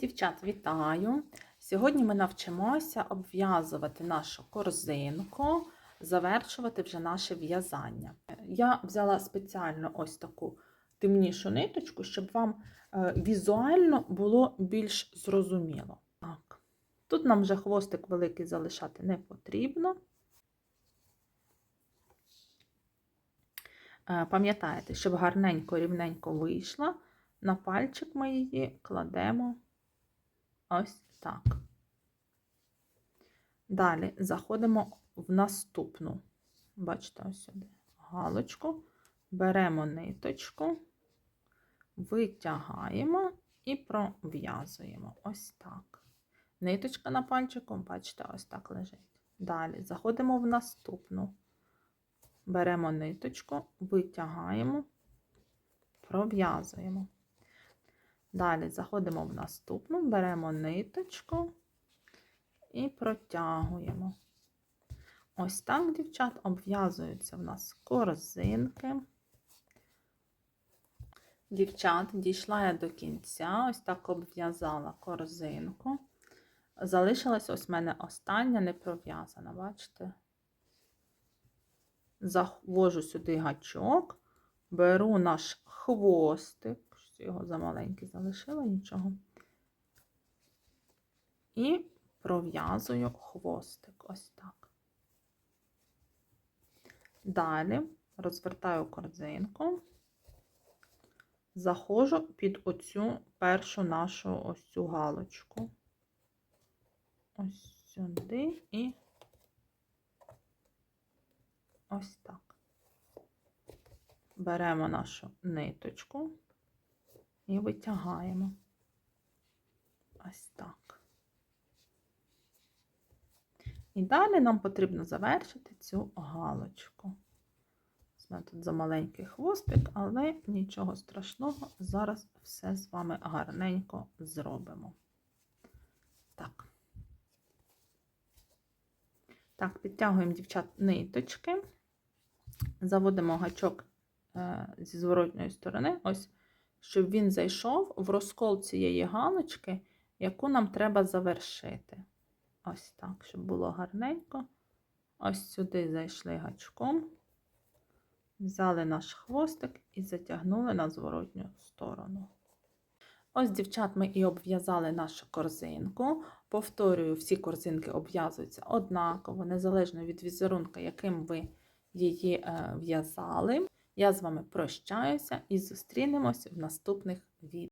Дівчат, вітаю! Сьогодні ми навчимося обв'язувати нашу корзинку, завершувати вже наше в'язання. Я взяла спеціально ось таку темнішу ниточку, щоб вам е, візуально було більш зрозуміло. Так. Тут нам вже хвостик великий залишати не потрібно. Е, Пам'ятаєте, щоб гарненько, рівненько вийшла, на пальчик ми її кладемо ось так. Далі заходимо в наступну, бачите, ось сюди галочку, беремо ниточку, витягаємо і пров'язуємо ось так. Ниточка на пальчику, бачите, ось так лежить. Далі заходимо в наступну, беремо ниточку, витягаємо, пров'язуємо. Далі заходимо в наступну, беремо ниточку і протягуємо. Ось так, дівчат, обв'язуються в нас корзинки. Дівчат, дійшла я до кінця, ось так обв'язала корзинку. Залишилась ось в мене остання не пров'язана, бачите? Завожу сюди гачок, беру наш хвостик його замаленький залишила, нічого. І пров'язую хвостик ось так. Далі розвертаю корзинку, заходжу під оцю першу нашу ось цю галочку. Ось сюди і ось так. Беремо нашу ниточку і витягаємо. Ось так. І далі нам потрібно завершити цю галочку. У мене тут замаленький хвостик, але нічого страшного, зараз все з вами гарненько зробимо. Так. Так, підтягуємо, дівчат, ниточки, заводимо гачок е, зі зворотньої сторони. Ось щоб він зайшов в розкол цієї галочки, яку нам треба завершити. Ось так, щоб було гарненько. Ось сюди зайшли гачком, взяли наш хвостик і затягнули на зворотню сторону. Ось, дівчат, ми і обв'язали нашу корзинку. Повторюю, всі корзинки обв'язуються однаково, незалежно від візерунка, яким ви її е, в'язали. Я з вами прощаюся і зустрінемось в наступних відео.